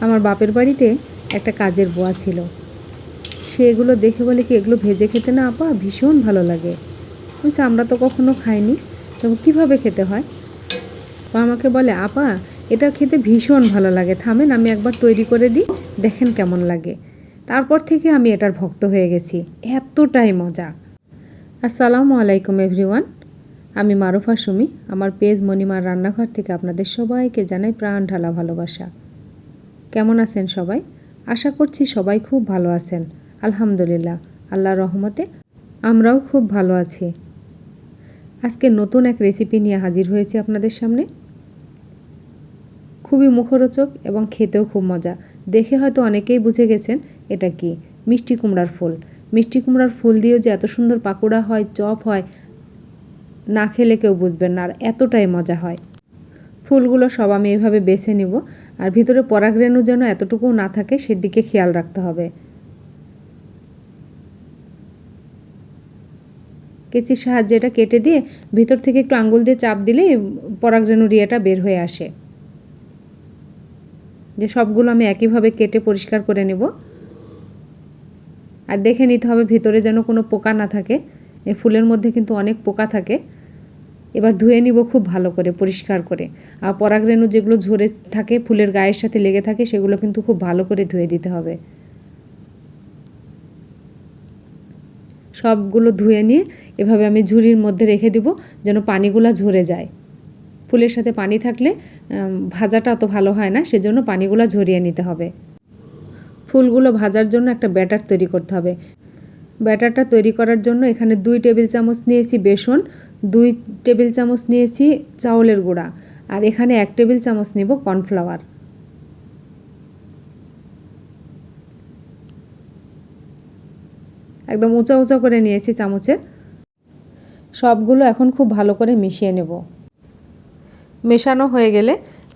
আমার বাপের বাড়িতে একটা কাজের বুয়া ছিল। সে এগুলো দেখে বলে কি, এগুলো ভেজে খেতে না আপা? ভীষণ ভালো লাগে। বলছে, আমরা তো কখনো খাইনি। তবে কীভাবে খেতে হয়? ও আমাকে বলে, আপা, এটা খেতে ভীষণ ভালো লাগে। থামেন, আমি একবার তৈরি করে দিই, দেখেন কেমন লাগে। তারপর থেকে আমি এটার ভক্ত হয়ে গেছি। এতটাই মজা। আসসালামু আলাইকুম, এভরিওয়ান। আমি মারুফা সুমি। আমার পেজ মণিমার রান্নাঘর থেকে আপনাদের সবাইকে জানাই প্রাণ ঢালা ভালোবাসা। কেমন আছেন সবাই? আশা করছি সবাই খুব ভালো আছেন। আলহামদুলিল্লাহ আল্লাহর রহমতে আমরাও খুব ভালো আছি। আজকে নতুন এক রেসিপি নিয়ে হাজির হয়েছি আপনাদের সামনে। খুবই মুখরোচক এবং খেতেও খুব মজা। দেখে হয়তো অনেকেই বুঝে গেছেন এটা কি? মিষ্টি কুমড়ার ফুল। মিষ্টি কুমড়ার ফুল দিয়েও যে এত সুন্দর পাকোড়া হয়, চপ হয়, না খেলে কেউ বুঝবেন না, আর এতটাই মজা হয়। ফুলগুলো সব আমি এভাবে বেছে নিব। আর ভিতরে পরাগরেণু যেন এতটুকু না থাকে, সেদিকে খেয়াল রাখতে হবে। কেচির সাহায্যে এটা কেটে দিয়ে ভিতর থেকে একটু আঙ্গুল দিয়ে চাপ দিলেই পরাগরেণু রিয়াটা বের হয়ে আসে। যে সবগুলো আমি একইভাবে কেটে পরিষ্কার করে নেব। আর দেখে নিতে হবে ভিতরে যেন কোনো পোকা না থাকে। এই ফুলের মধ্যে কিন্তু অনেক পোকা থাকে। এবার ধুয়ে নিব খুব ভালো করে, পরিষ্কার করে। আর পরাগরেণু যেগুলো ঝরে থাকে, ফুলের গায়ের সাথে লেগে থাকে, সেগুলো কিন্তু খুব ভালো করে ধুয়ে দিতে হবে। সবগুলো ধুয়ে নিয়ে এভাবে আমি ঝুড়ির মধ্যে রেখে দিব যেন পানিগুলো ঝরে যায়। ফুলের সাথে পানি থাকলে ভাজাটা অত ভালো হয় না, সেজন্য পানিগুলো ঝরিয়ে নিতে হবে। ফুলগুলো ভাজার জন্য একটা ব্যাটার তৈরি করতে হবে। ব্যাটারটা তৈরি করার জন্য এখানে দুই টেবিল চামচ নিয়েছি বেসন, দুই টেবিল চামচ নিয়েছি চাউলের গুঁড়া, আর এখানে এক টেবিল চামচ নেব কর্নফ্লাওয়ার। একদম উঁচা উঁচা করে নিয়েছি চামচে সবগুলো এখন খুব ভালো করে মিশিয়ে নেব। মেশানো হয়ে গেলে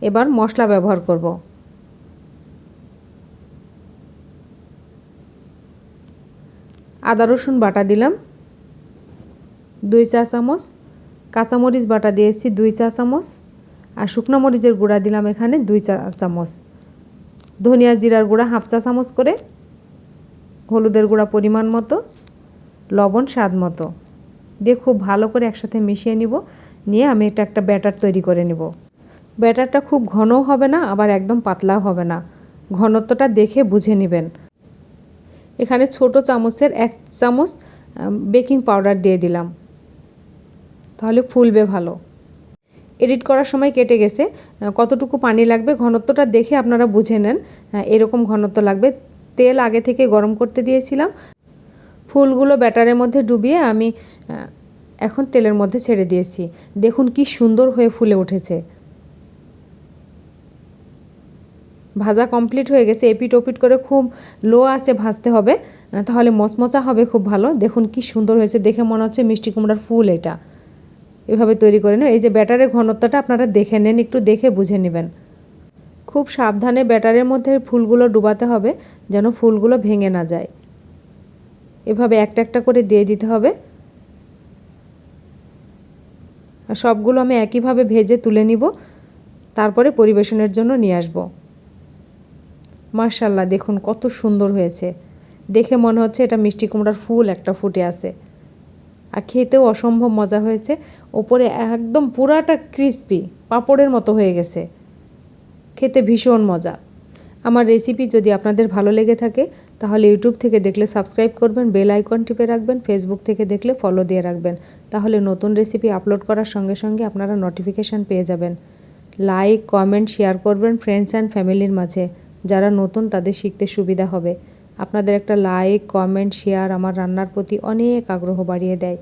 এবার মশলা ব্যবহার করব। আদা রসুন বাটা দিলাম, দুই চা চামচ, কাঁচামরিচ বাটা দিয়েছি দুই চা চামচ, আর শুকনো মরিচের গুঁড়া দিলাম এখানে দুই চা চামচ। ধনিয়া জিরার গুঁড়া হাফ চা চামচ করে, হলুদের গুঁড়া পরিমাণ মতো, লবণ স্বাদ মতো। দিয়ে খুব ভালো করে একসাথে মিশিয়ে নিব, নিয়ে আমি এটা একটা ব্যাটার তৈরি করে নিব। ব্যাটারটা খুব ঘনও হবে না, আবার একদম পাতলাও হবে না। ঘনত্বটা দেখে বুঝে নেবেন। এখানে ছোট চামচের এক চামচ বেকিং পাউডার দিয়ে দিলাম। তাহলে ফুলবে ভালো। এডিট করার সময় কেটে গেছে। কতটুকু পানি লাগবে ঘনত্বটা দেখে আপনারা বুঝে নেন। এরকম ঘনত্ব লাগবে। তেল আগে থেকে গরম করতে দিয়েছিলাম। ফুলগুলো ব্যাটারের মধ্যে ডুবিয়ে আমি এখন তেলের মধ্যে ছেড়ে দিয়েছি। দেখুন কি সুন্দর হয়ে ফুলে উঠেছে। ভাজা কমপ্লিট হয়ে গেছে, এপিট ওপিট করে খুব লো আছে ভাজতে হবে তাহলে মচমচা হবে খুব ভালো। দেখুন কি সুন্দর হয়েছে, দেখে মনে হচ্ছে মিষ্টি কুমড়ার ফুল এটা। এভাবে তৈরি করে নেন। এই যে ব্যাটারের ঘনত্বটা আপনারা দেখে নেন, একটু দেখে বুঝে নেবেন। খুব সাবধানে ব্যাটারের মধ্যে ফুলগুলো ডুবাতে হবে, যেন ফুলগুলো ভেঙে না যায়। এভাবে একটা একটা করে দিয়ে দিতে হবে। সবগুলো আমি একইভাবে ভেজে তুলে নিব, তারপরে পরিবেশনের জন্য নিয়ে আসব। মার্শাল্লাহ দেখুন কত সুন্দর হয়েছে। দেখে মনে হচ্ছে এটা মিষ্টি কুমড়ার ফুল একটা ফুটে আছে। আর খেতেও অসম্ভব মজা হয়েছে। ওপরে একদম পুরাটা ক্রিসপি পাঁপড়ের মতো হয়ে গেছে। খেতে ভীষণ মজা। আমার রেসিপি যদি আপনাদের ভালো লেগে থাকে, তাহলে ইউটিউব থেকে দেখলে সাবস্ক্রাইব করবেন বেল আইকন টিপে রাখবেন ফেসবুক থেকে দেখলে ফলো দিয়ে রাখবেন। তাহলে নতুন রেসিপি আপলোড করার সঙ্গে সঙ্গে আপনারা নোটিফিকেশান পেয়ে যাবেন। লাইক কমেন্ট শেয়ার করবেন ফ্রেন্ডস অ্যান্ড ফ্যামিলির মাঝে। যারা নতুন তাদের শিখতে সুবিধা হবে। আপনাদের একটা লাইক কমেন্ট শেয়ার আমার রান্নার প্রতি অনেক আগ্রহ বাড়িয়ে দেয়।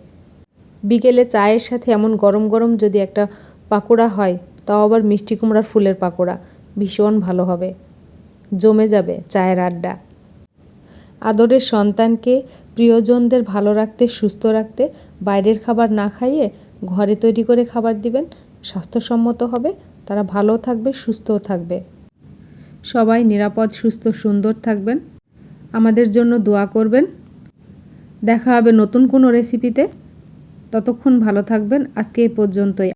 বিকেলে চায়ের সাথে এমন গরম গরম যদি একটা পাকোড়া হয়, তাও আবার মিষ্টি কুমড়ার ফুলের পাকোড়া। ভীষণ ভালো হবে। জমে যাবে চায়ের আড্ডা। আদরের সন্তানকে প্রিয়জনদের ভালো রাখতে, সুস্থ রাখতে, বাইরের খাবার না খাইয়ে ঘরে তৈরি করে খাবার দিবেন, স্বাস্থ্যসম্মত হবে, তারা ভালো থাকবে, সুস্থও থাকবে। সবাই নিরাপদ, সুস্থ, সুন্দর থাকবেন। আমাদের জন্য দোয়া করবেন। দেখা হবে নতুন কোনো রেসিপিতে ততক্ষণ ভালো থাকবেন। আজকে এই পর্যন্তই।